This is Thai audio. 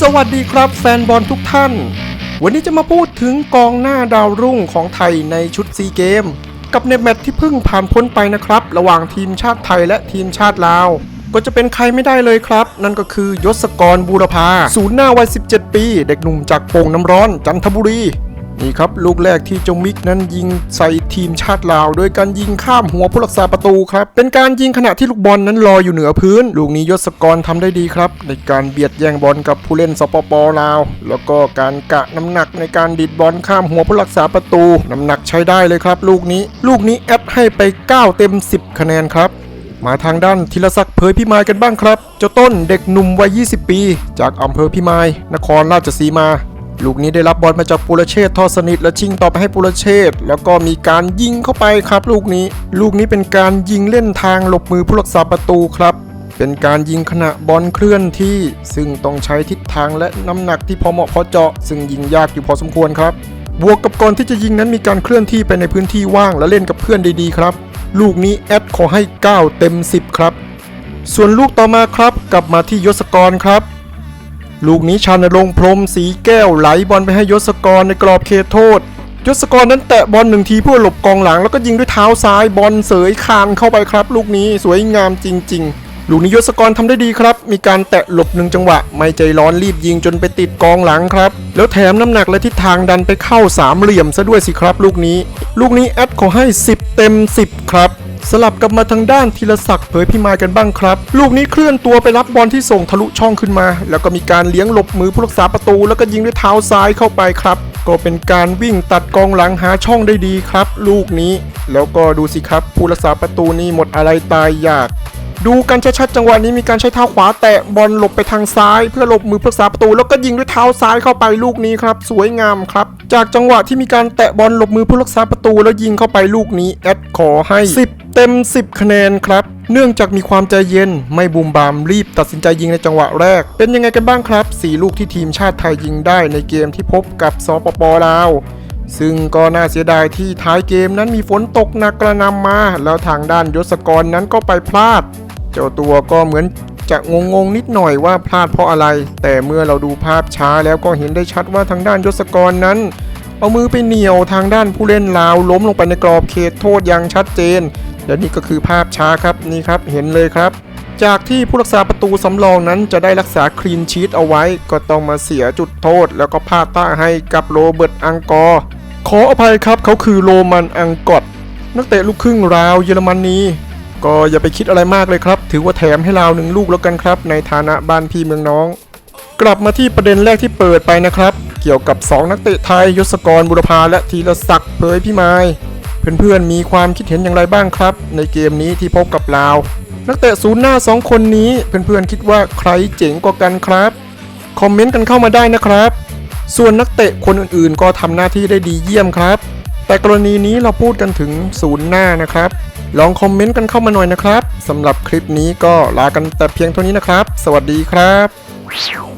สวัสดีครับแฟนบอลทุกท่าน วันนี้จะมาพูดถึงกองหน้าดาวรุ่งของไทยในชุดซีเกม กับในแมตช์ที่เพิ่งผ่านพ้นไปนะครับ ระหว่างทีมชาติไทยและทีมชาติลาว ก็จะเป็นใครไม่ได้เลยครับ นั่นก็คือยศกรบูรพา ศูนย์หน้าวัย 17 ปี เด็กหนุ่มจากโป่งน้ำร้อนจันทบุรี นี่ครับลูกแรกที่เจงมิกนั้นยิงใส่ทีมชาติลาว โดยการยิงข้ามหัวผู้รักษาประตูครับ เป็นการยิงขณะที่ลูกบอลนั้นลอยอยู่เหนือพื้น ลูกนี้ยศกรทำได้ดีครับ ในการเบียดแย่งบอลกับผู้เล่นสปปลาว แล้วก็การกะน้ำหนักในการดิดบอลข้ามหัวผู้รักษาประตู น้ำหนักใช้ได้เลยครับ ลูกนี้ ลูกนี้แอดให้ไป 9 เต็ม 10 คะแนนครับมาทางด้านธีรศักดิ์เผยพิมายกันบ้างครับ เจ้าต้นเด็กหนุ่มวัย 20 ปี จากอำเภอพิมาย นครราชสีมา ลูกนี้ได้รับบอลมาจากปุรเชษ์ทอดสนิทและชิงต่อไปให้ปุรเชษ์แล้วก็มีการยิงเข้าไปครับ ลูกนี้ ลูกนี้เป็นการยิงเล่นทางหลบมือผู้รักษาประตูครับ เป็นการยิงขณะบอลเคลื่อนที่ ซึ่งต้องใช้ทิศทางและน้ำหนักที่พอเหมาะพอเจาะ ซึ่งยิงยากอยู่พอสมควรครับ บวกกับก่อนที่จะยิงนั้นมีการเคลื่อนที่ไปในพื้นที่ว่างและเล่นกับเพื่อนด้ดีครับ ลูกนี้แอดขอให้ 9 เต็ม 10 ครับ ส่วนลูกต่อมาครับ กลับมาที่ยศกรครับ ลูกนี้ชานรงพรมสีแก้วไหลบอลไปให้ยศกรในกรอบเขตโทษยศกรนั้นแตะบอลหนึ่งทีเพื่อหลบกองหลัง แล้วก็ยิงด้วยเท้าซ้ายบอลเสยคานเข้าไปครับ ลูกนี้สวยงามจริง ๆ ลูกนี้ยศกรทำได้ดีครับ มีการแตะหลบหนึ่งจังหวะ ไม่ใจร้อนรีบยิงจนไปติดกองหลังครับ แล้วแถมน้ำหนักและทิศทางดันไปเข้าสามเหลี่ยมซะด้วยสิครับ ลูกนี้ ลูกนี้แอดขอให้ 10 เต็ม 10 ครับ สลับกลับมาทางด้านธีรศักดิ์เผยพิมายกันบ้างครับ ลูกนี้เคลื่อนตัวไปรับบอลที่ส่งทะลุช่องขึ้นมา แล้วก็มีการเลี้ยงหลบมือผู้รักษาประตู แล้วก็ยิงด้วยเท้าซ้ายเข้าไปครับ ก็เป็นการวิ่งตัดกองหลังหาช่องได้ดีครับ ลูกนี้ แล้วก็ดูสิครับผู้รักษาประตูนี่หมดอะไรตายอยาก ดูกันชัดๆจังหวะนี้มีการใช้เท้าขวาแตะบอลหลบไปทางซ้าย เพื่อหลบมือผู้รักษาประตู แล้วก็ยิงด้วยเท้าซ้ายเข้าไปลูกนี้ครับสวยงามครับ จากจังหวะที่มีการแตะบอลหลบมือผู้รักษาประตู แล้วยิงเข้าไปลูกนี้แอดขอให้ 10 เต็ม 10 คะแนนครับเนื่องจากมีความใจเย็นไม่บูมบามรีบตัดสินใจยิงในจังหวะแรก เป็นยังไงกันบ้างครับสี่ลูกที่ทีมชาติไทยยิงได้ในเกมที่พบกับสปปลาวซึ่งก็น่าเสียดายที่ท้ายเกมนั้นมีฝนตกหนักกระนำมา แล้วทางด้านยศกรนั้นก็ไปพลาด เจ้าตัวก็เหมือนจะงงๆนิดหน่อยว่าพลาดเพราะอะไร แต่เมื่อเราดูภาพช้าแล้วก็เห็นได้ชัดว่าทางด้านยศกรนั้น เอามือไปเหนี่ยวทางด้านผู้เล่นลาวล้มลงไปในกรอบเขตโทษอย่างชัดเจน และนี่ก็คือภาพช้าครับนี่ครับเห็นเลยครับ จากที่ผู้รักษาประตูสำรองนั้นจะได้รักษาคลีนชีตเอาไว้ ก็ต้องมาเสียจุดโทษ แล้วก็พลาดท่าให้กับโรเบิร์ตอังกอร์ขออภัยครับเขาคือโรมันอังกอตนักเตะลูกครึ่งราวเยอรมนี ก็อย่าไปคิดอะไรมากเลยครับ ถือว่าแถมให้เราหนึ่งลูกแล้วกันครับ ในฐานะบ้านพี่เมืองน้อง กลับมาที่ประเด็นแรกที่เปิดไปนะครับ เกี่ยวกับ 2 นักเตะไทยยศกรบุรพาและธีรศักดิ์เผยพิมายเพื่อนๆมีความคิดเห็นอย่างไรบ้างครับ ในเกมนี้ที่พบกับลาวนักเตะศูนย์หน้า 2 คนนี้เพื่อนๆคิดว่าใครเจ๋งกว่ากันครับ คอมเมนต์กันเข้ามาได้นะครับ ส่วนนักเตะคนอื่นๆ ก็ทำหน้าที่ได้ดีเยี่ยมครับ แต่กรณีนี้เราพูดกันถึงศูนย์หน้านะครับ ลองคอมเมนต์กันเข้ามาหน่อยนะครับสำหรับคลิปนี้ก็ลากันแต่เพียงเท่านี้นะครับ สวัสดีครับ